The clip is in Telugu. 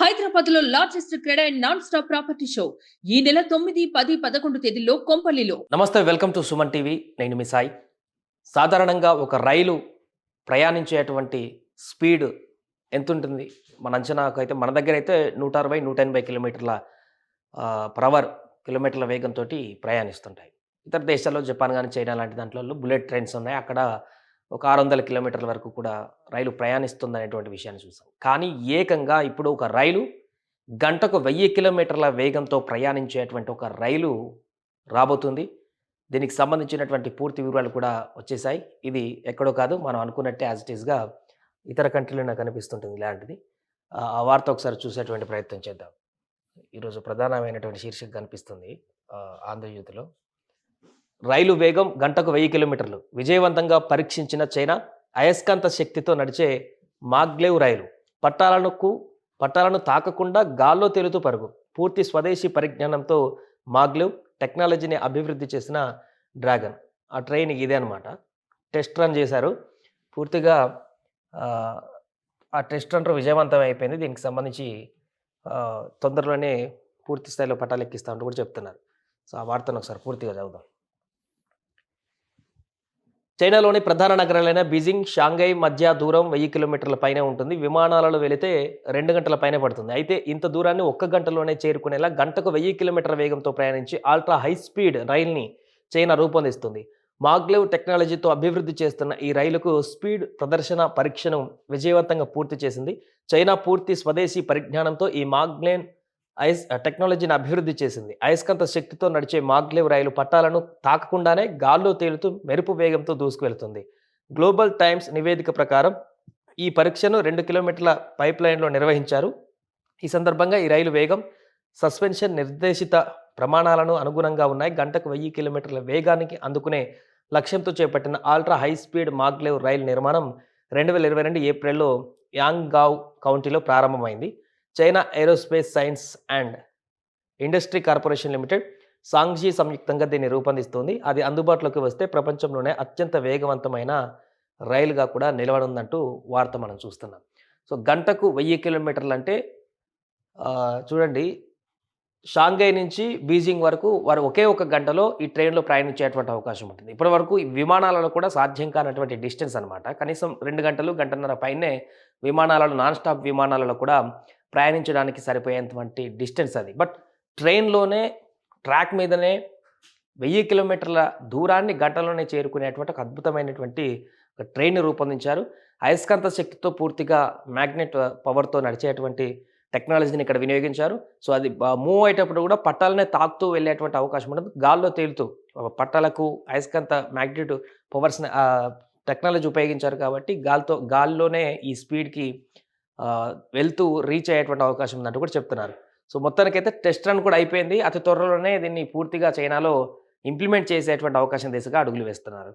హైదరాబాద్లో largest cred and non stop property show ఈ నెల తొమ్మిది పది పదకొండు తేదీల్లో కొంపల్లిలో. నమస్తే వెల్కమ్ టు సుమన్ టీవీ. నేను మీ సాయి. సాధారణంగా ఒక రైలు ప్రయాణించేటువంటి స్పీడ్ ఎంత ఉంటుంది మన అంచనాకు అయితే మన దగ్గర అయితే నూట అరవై నూట ఎనభై కిలోమీటర్ల పర్ అవర్ కిలోమీటర్ల వేగంతో ప్రయాణిస్తుంటాయి. ఇతర దేశాల్లో జపాన్ కానీ చైనా లాంటి దాంట్లో బుల్లెట్ ట్రైన్స్ ఉన్నాయి. అక్కడ ఒక ఆరు వందల కిలోమీటర్ల వరకు కూడా రైలు ప్రయాణిస్తుంది అనేటువంటి విషయాన్ని చూసాం. కానీ ఏకంగా ఇప్పుడు ఒక రైలు గంటకు వెయ్యి కిలోమీటర్ల వేగంతో ప్రయాణించేటువంటి ఒక రైలు రాబోతుంది. దీనికి సంబంధించినటువంటి పూర్తి వివరాలు కూడా వచ్చేసాయి. ఇది ఎక్కడో కాదు మనం అనుకున్నట్టే యాజ్ ఇట్ ఈస్గా ఇతర కంట్రీలోనే కనిపిస్తుంటుంది ఇలాంటిది. ఆ వార్త ఒకసారి చూసేటువంటి ప్రయత్నం చేద్దాం. ఈరోజు ప్రధానమైనటువంటి శీర్షిక కనిపిస్తుంది ఆంధ్రజ్యోతిలో. రైలు వేగం గంటకు వెయ్యి కిలోమీటర్లు. విజయవంతంగా పరీక్షించిన చైనా అయస్కాంత శక్తితో నడిచే మాగ్లేవ్ రైలు. పట్టాలకు పట్టాలను తాకకుండా గాల్లో తేలుతూ పరుగు. పూర్తి స్వదేశీ పరిజ్ఞానంతో మాగ్లేవ్ టెక్నాలజీని అభివృద్ధి చేసిన డ్రాగన్. ఆ ట్రైన్ ఇదే అనమాట టెస్ట్ రన్ చేశారు. పూర్తిగా ఆ, టెస్ట్ రన్ విజయవంతం అయిపోయింది. దీనికి సంబంధించి తొందరలోనే పూర్తి స్థాయిలో పట్టాలు ఎక్కిస్తామంటూ కూడా చెప్తున్నారు. సో ఆ వార్తను ఒకసారి పూర్తిగా చదువుదాం. చైనాలోని ప్రధాన నగరాలైన బీజింగ్ షాంఘై మధ్య దూరం వెయ్యి కిలోమీటర్ల పైనే ఉంటుంది. విమానాలలో వెళితే రెండు గంటల పైనే పడుతుంది. అయితే ఇంత దూరాన్ని ఒక్క గంటలోనే చేరుకునేలా గంటకు వెయ్యి కిలోమీటర్ల వేగంతో ప్రయాణించి అల్ట్రా హై స్పీడ్ రైల్ని చైనా రూపొందిస్తుంది. మాగ్లేవ్ టెక్నాలజీతో అభివృద్ధి చేస్తున్న ఈ రైలుకు స్పీడ్ ప్రదర్శన పరీక్షను విజయవంతంగా పూర్తి చేసింది. చైనా పూర్తి స్వదేశీ పరిజ్ఞానంతో ఈ మాగ్లేన్ ఐస్ టెక్నాలజీని అభివృద్ధి చేసింది. అయస్కాంత శక్తితో నడిచే మాగ్లేవ్ రైలు పట్టాలను తాకకుండానే గాల్లో తేలుతూ మెరుపు వేగంతో దూసుకువెళ్తుంది. గ్లోబల్ టైమ్స్ నివేదిక ప్రకారం ఈ పరీక్షను రెండు కిలోమీటర్ల పైప్ లైన్లో నిర్వహించారు. ఈ సందర్భంగా ఈ రైలు వేగం సస్పెన్షన్ నిర్దేశిత ప్రమాణాలను అనుగుణంగా ఉన్నాయి. గంటకు వెయ్యి కిలోమీటర్ల వేగానికి అందుకునే లక్ష్యంతో చేపట్టిన ఆల్ట్రా హై స్పీడ్ మాగ్లేవ్ రైలు నిర్మాణం రెండు వేల ఇరవై రెండు ఏప్రిల్లో యాంగావ్ కౌంటీలో ప్రారంభమైంది. China aerospace science and industry corporation limited సాంగ్జీ సంయుక్తంగా దీన్ని రూపొందిస్తుంది. అది అందుబాటులోకి వస్తే ప్రపంచంలోనే అత్యంత వేగవంతమైన రైలుగా కూడా నిలవనుందంటూ వార్త మనం చూస్తున్నాం. సో గంటకు వెయ్యి కిలోమీటర్లు అంటే చూడండి షాంఘై నుంచి బీజింగ్ వరకు వారు ఒకే ఒక గంటలో ఈ ట్రైన్లో ప్రయాణించేటువంటి అవకాశం ఉంటుంది. ఇప్పటి వరకు ఈ విమానాలలో కూడా సాధ్యం కానటువంటి డిస్టెన్స్ అనమాట కనీసం రెండు గంటలు గంటన్నర పైనే విమానాలలో నాన్ స్టాప్ విమానాలలో కూడా ప్రయాణించడానికి సరిపోయేటువంటి డిస్టెన్స్ అది. బట్ ట్రైన్లోనే ట్రాక్ మీదనే వెయ్యి కిలోమీటర్ల దూరాన్ని గంటలోనే చేరుకునేటువంటి ఒక అద్భుతమైనటువంటి ఒక ట్రైన్ రూపొందించారు. అయస్కాంత శక్తితో పూర్తిగా మ్యాగ్నెట్ పవర్తో నడిచేటువంటి టెక్నాలజీని ఇక్కడ వినియోగించారు. సో అది మూవ్ అయ్యేటప్పుడు కూడా పట్టాలనే తాకుతూ వెళ్ళేటువంటి అవకాశం ఉండదు. గాల్లో తేలుతూ పట్టాలకు అయస్కాంత మ్యాగ్నెట్ పవర్స్ టెక్నాలజీ ఉపయోగించారు కాబట్టి గాలితో గాల్లోనే ఈ స్పీడ్కి వెళ్తూ రీచ్ అయ్యేటువంటి అవకాశం ఉందంటూ కూడా చెప్తున్నారు. సో మొత్తానికైతే టెస్ట్ రన్ కూడా అయిపోయింది. అతి త్వరలోనే దీన్ని పూర్తిగా చైనాలో ఇంప్లిమెంట్ చేసేటువంటి అవకాశం దిశగా అడుగులు వేస్తున్నారు.